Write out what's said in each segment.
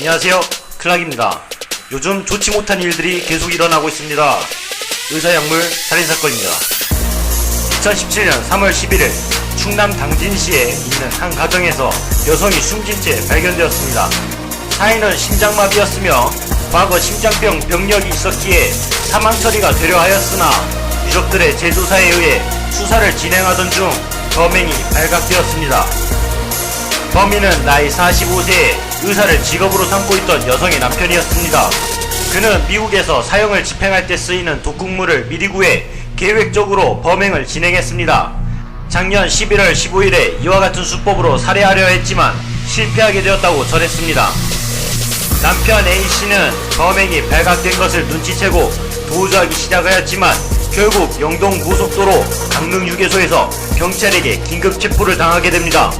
안녕하세요. 클락입니다. 요즘 좋지 못한 일들이 계속 일어나고 있습니다. 의사약물 살인사건입니다. 2017년 3월 11일 충남 당진시에 있는 한 가정에서 여성이 숨진 채 발견되었습니다. 사인은 심장마비였으며 과거 심장병 병력이 있었기에 사망 처리가 되려 하였으나 유족들의 재조사에 의해 수사를 진행하던 중 범행이 발각되었습니다. 범인은 나이 45세에 의사를 직업으로 삼고 있던 여성의 남편이었습니다. 그는 미국에서 사형을 집행할 때 쓰이는 독극물을 미리 구해 계획적으로 범행을 진행했습니다. 작년 11월 15일에 이와 같은 수법으로 살해하려 했지만 실패하게 되었다고 전했습니다. 남편 A씨는 범행이 발각된 것을 눈치채고 도주하기 시작하였지만 결국 영동 고속도로 강릉 휴게소에서 경찰에게 긴급 체포를 당하게 됩니다.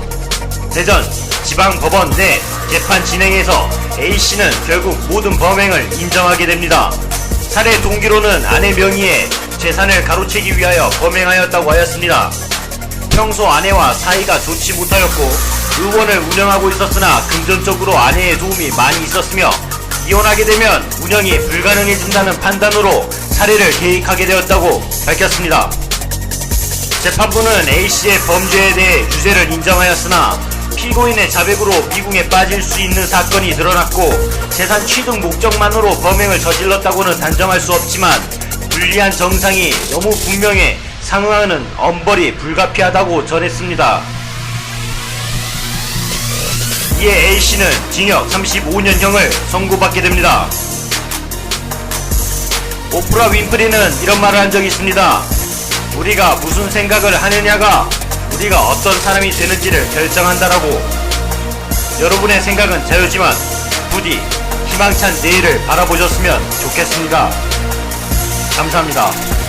대전 지방법원 내 재판 진행에서 A씨는 결국 모든 범행을 인정하게 됩니다. 살해 동기로는 아내 명의의 재산을 가로채기 위하여 범행하였다고 하였습니다. 평소 아내와 사이가 좋지 못하였고 의원을 운영하고 있었으나 금전적으로 아내의 도움이 많이 있었으며 이혼하게 되면 운영이 불가능해진다는 판단으로 살해를 계획하게 되었다고 밝혔습니다. 재판부는 A씨의 범죄에 대해 유죄를 인정하였으나 피고인의 자백으로 미궁에 빠질 수 있는 사건이 드러났고 재산 취득 목적만으로 범행을 저질렀다고는 단정할 수 없지만 불리한 정상이 너무 분명해 상응하는 엄벌이 불가피하다고 전했습니다. 이에 A씨는 징역 35년형을 선고받게 됩니다. 오프라 윈프리는 이런 말을 한 적이 있습니다. 우리가 무슨 생각을 하느냐가 우리가 어떤 사람이 되는지를 결정한다라고. 여러분의 생각은 자유지만 부디 희망찬 내일을 바라보셨으면 좋겠습니다. 감사합니다.